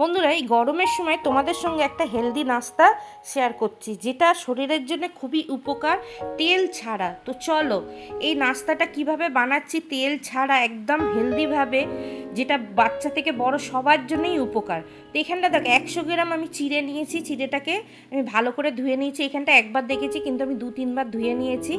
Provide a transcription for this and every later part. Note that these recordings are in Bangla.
বন্ধুরা, এই গরমের সময় তোমাদের সঙ্গে একটা হেলদি নাস্তা শেয়ার করছি, যেটা শরীরের জন্য খুবই উপকার, তেল ছাড়া। তো চলো, এই নাস্তাটা কীভাবে বানাচ্ছি, তেল ছাড়া একদম হেলদিভাবে যেটা বাচ্চা থেকে বড় সবার জন্যই উপকার। তো এখানটা দেখ, একশো গ্রাম আমি চিড়ে নিয়েছি, চিড়েটাকে আমি ভালো করে ধুয়ে নিয়েছি। এখানটা একবার দেখেছি, কিন্তু আমি দু, তিনবার ধুয়ে নিয়েছি।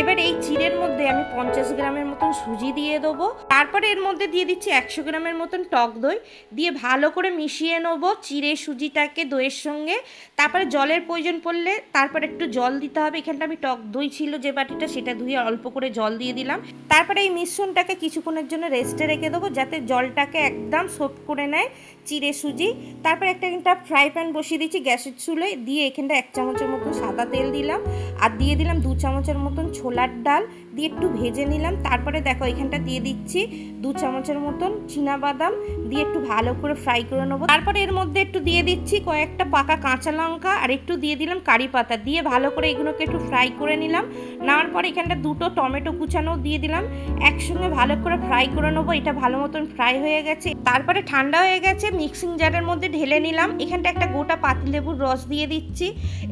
এবার এই চিড়ের মধ্যে আমি পঞ্চাশ গ্রামের মতন সুজি দিয়ে দেবো। তারপরে এর মধ্যে দিয়ে দিচ্ছি একশো গ্রামের মতন টক দই। দিয়ে ভালো করে মিশিয়ে নেব চিড়ে সুজিটাকে দইয়ের সঙ্গে। তারপরে জলের প্রয়োজন পড়লে তারপরে একটু জল দিতে হবে। এখানটা আমি টক দই ছিল যে বাটিটা, সেটা ধুয়ে অল্প করে জল দিয়ে দিলাম। তারপরে এই মিশ্রণটাকে কিছুক্ষণের জন্য রেস্টে রেখে দেবো, যাতে জলটাকে একদম সোপ করে নেয়, চিড়ে সুজি। তারপর একটা একটা ফ্রাই প্যান বসিয়ে দিচ্ছি গ্যাসের চুলোয়। দিয়ে এখানটা এক চামচের মতো সাদা তেল দিলাম। আর দিয়ে দিলাম দু চামচের মতন ছোলার ডাল। দিয়ে একটু ভেজে নিলাম। তারপরে দেখো, এখানটা দিয়ে দিচ্ছি দু চামচের মতন বাদাম দিয়ে একটু ভালো করে ফ্রাই করে নেব। তারপরে এর মধ্যে একটু দিয়ে দিচ্ছি কয়েকটা পাকা কাঁচা লঙ্কা আর একটু দিয়ে দিলাম কারি পাতা। দিয়ে ভালো করে এগুলোকে একটু ফ্রাই করে নিলাম। নেওয়ার পর এখানটা দুটো টমেটো কুচানো দিয়ে দিলাম। একসঙ্গে ভালো করে ফ্রাই করে নেব। এটা ভালো মতন ফ্রাই হয়ে গেছে। তারপরে ঠান্ডা হয়ে গেছে মিক্সিং জারের মধ্যে ঢেলে নিলাম। এখানটা একটা গোটা পাতিলেবুর রস দিয়ে দিচ্ছি।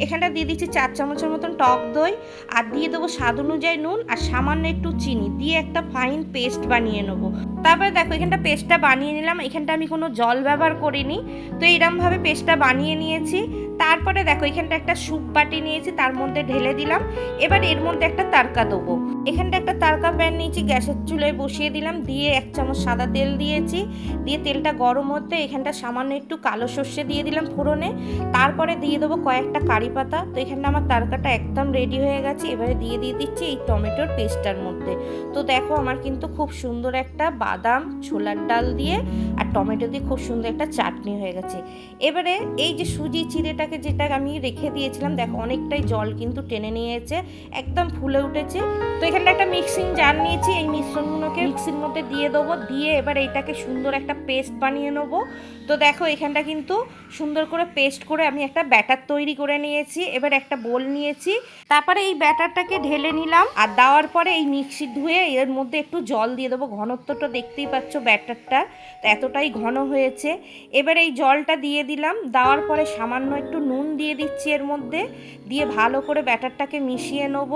এখানটা দিয়ে দিচ্ছি চার চামচের মতন টক দই। আর দিয়ে দেবো স্বাদ অনুযায়ী নুন আর সামান্য একটু চিনি দিয়ে একটা ফাইন পেস্ট বানিয়ে নেব। তারপরে দেখো, এখানটা পেস্টটা বানিয়ে নিলাম। এখানটা আমি কোনো জল ব্যবহার করিনি। তো এইরমভাবে পেস্টটা বানিয়ে নিয়েছি। তারপরে দেখো, এখানটা একটা স্যুপ বাটি নিয়েছি, তার মধ্যে ঢেলে দিলাম। এবার এর মধ্যে একটা তারকা দেবো। এখানটা একটা তারকা প্যান নিয়েছি, গ্যাসের চুলোয় বসিয়ে দিলাম। দিয়ে এক চামচ সাদা তেল দিয়েছি। দিয়ে তেলটা গরম হতে এখানটা সামান্য একটু কালো সর্ষে দিয়ে দিলাম ফোড়নে। তারপরে দিয়ে দেবো কয়েকটা কারি পাতা। তো এখানটা আমার তারকাটা একদম রেডি হয়ে গেছে। এবারে দিয়ে দিয়ে দিচ্ছি এই টমেটোর পেস্টটার মধ্যে। তো দেখো, আমার কিন্তু খুব সুন্দর একটা বাদাম ছোলার ডাল দিয়ে টমেটো দিয়ে খুব সুন্দর একটা চাটনি হয়ে গেছে। এবারে এই যে সুজি চিড়েটাকে যেটা আমি রেখে দিয়েছিলাম, দেখো অনেকটাই জল কিন্তু টেনে নিয়েছে, একদম ফুলে উঠেছে। তো এখানটা একটা মিক্সিং জার নিয়েছি, এই মিশ্রণগুলোকে মিক্সির মধ্যে দিয়ে দেবো, দিয়ে এবার এইটাকে সুন্দর একটা পেস্ট বানিয়ে নেব। তো দেখো এখানটা কিন্তু সুন্দর করে পেস্ট করে আমি একটা ব্যাটার তৈরি করে নিয়েছি, এবার একটা বোল নিয়েছি। তারপরে এই ব্যাটারটাকে ঢেলে নিলাম, আর দেওয়ার পরে এই মিক্সি ধুয়ে এর মধ্যে একটু জল দিয়ে দেবো। ঘনত্বটা দেখতেই পাচ্ছ ব্যাটারটা, তো এতটাই ঘন হয়েছে। এবার এই জলটা দিয়ে দিলাম। দেওয়ার পরে সামান্য একটু নুন দিয়ে দিচ্ছি এর মধ্যে। দিয়ে ভালো করে ব্যাটারটাকে মিশিয়ে নেব।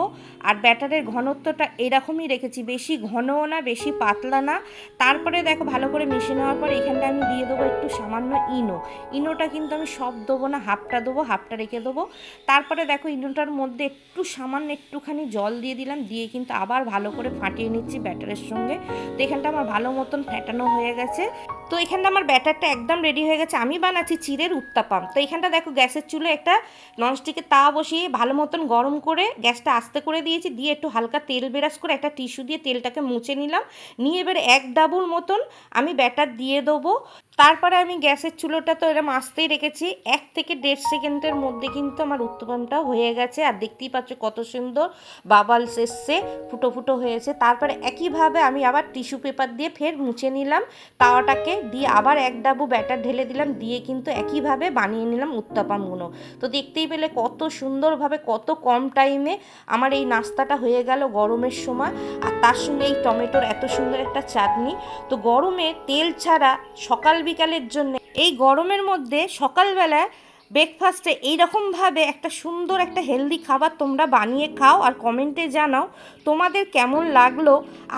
আর ব্যাটারের ঘনত্বটা এরকমই রেখেছি। বেশি ঘনও না, বেশি পাতলা না। তারপরে দেখো ভালো করে মিশিয়ে নেওয়ার পর এখানটা আমি দিয়ে দেবো একটু সামান্য ইনো। ইনোটা কিন্তু আমি সব দেবো না, হাফটা দেবো, হাফটা রেখে দেবো। তারপরে দেখো ইনোটার মধ্যে একটু সামান্য একটুখানি জল দিয়ে দিলাম। দিয়ে কিন্তু আবার ভালো করে ফাটিয়ে নিচ্ছি ব্যাটারের সঙ্গে। তো এখানটা আমার ভালো মতন ফ্যাটানো হয়ে গেছে। তো এখানটা আমার ব্যাটারটা একদম রেডি হয়ে গেছে। আমি বানাচ্ছি চিড়ের উত্তাপাম তো এখানটা দেখো, গ্যাসের চুলে একটা ননস্টিকে তা বসিয়ে ভালো মতন গরম করে গ্যাসটা আস্তে করে দিয়েছি। দিয়ে একটু হালকা তেল বেরাস করে একটা টিস্যু দিয়ে তেলটাকে মুছে নিলাম। নিয়ে এবার এক ডাবুর মতন আমি ব্যাটার দিয়ে দেবো। তারপরে আমি গ্যাসের চুলোটা তো এরম আসতেই রেখেছি। এক থেকে দেড় সেকেন্ডের মধ্যে কিন্তু আমার উত্তপমটা হয়ে গেছে। আর দেখতেই পাচ্ছ কত সুন্দর বাবাল এসছে, ফুটো ফুটো হয়েছে। তারপরে একইভাবে আমি আবার টিস্যু পেপার দিয়ে ফের মুছে নিলাম। তাওয়াটাকে দিয়ে আবার এক ডাবু ব্যাটার ঢেলে দিলাম। দিয়ে কিন্তু একইভাবে বানিয়ে নিলাম উত্তাপামগুলো তো দেখতেই পেলে কত সুন্দরভাবে, কত কম টাইমে আমার এই নাস্তাটা হয়ে গেল গরমের সময়। আর তার সঙ্গে এই টমেটোর এত সুন্দর একটা চাটনি। তো গরমে তেল ছাড়া সকাল বিকালের জন্য। এই গরমের মধ্যে সকালবেলা ব্রেকফাস্টে এইরকমভাবে একটা সুন্দর একটা হেলদি খাবার তোমরা বানিয়ে খাও আর কমেন্টে জানাও তোমাদের কেমন লাগল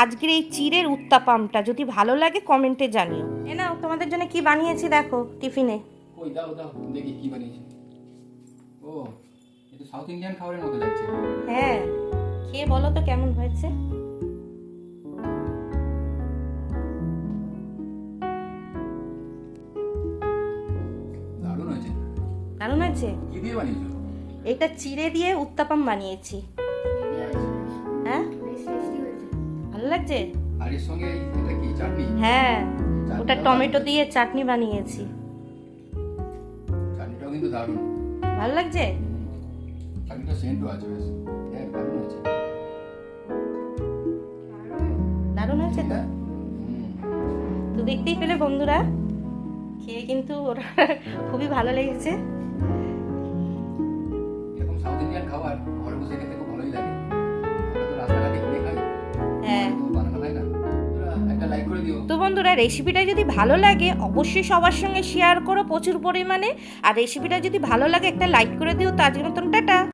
আজকের এই চিড়ের উত্তাপামটা। যদি ভালো লাগে কমেন্টে জানিও। এ নাও তোমাদের জন্য কি বানিয়েছি দেখো টিফিনে। ওই দাও দাও দেখি কি বানিয়েছে। ও এটা সাউথ ইন্ডিয়ান খাবারের মতো লাগছে। হ্যাঁ খেয়ে বলো তো কেমন হয়েছে। দারুণ আছে। এটা চিড়ে দিয়ে উত্তাপাম বানিয়েছি। হ্যাঁ? ভালো লাগছে? হ্যাঁ ওটা টমেটো দিয়ে চাটনি বানিয়েছি। ভালো লাগছে? আছে হ্যাঁ দারুণ হয়েছে তো? হ্যাঁ? তো দেখতেই পেলে বন্ধুরা। খেয়ে কিন্তু ওরা খুবই ভালো লেগেছে। ইন্ডিয়ান খাবার ঘরে বসে খেতে খুব ভালোই লাগে। আমরা তো রাস্তাঘাটে কিনে খাই। হ্যাঁ। তো বানানো হয় না। বন্ধুরা, একটা লাইক করে দিও। দিও তো বন্ধুরা রেসিপিটা যদি ভালো লাগে অবশ্যই সবার সঙ্গে শেয়ার করো প্রচুর পরিমাণে। আর রেসিপিটা যদি ভালো লাগে একটা লাইক করে দিও। তার আজকের মতন টাটা।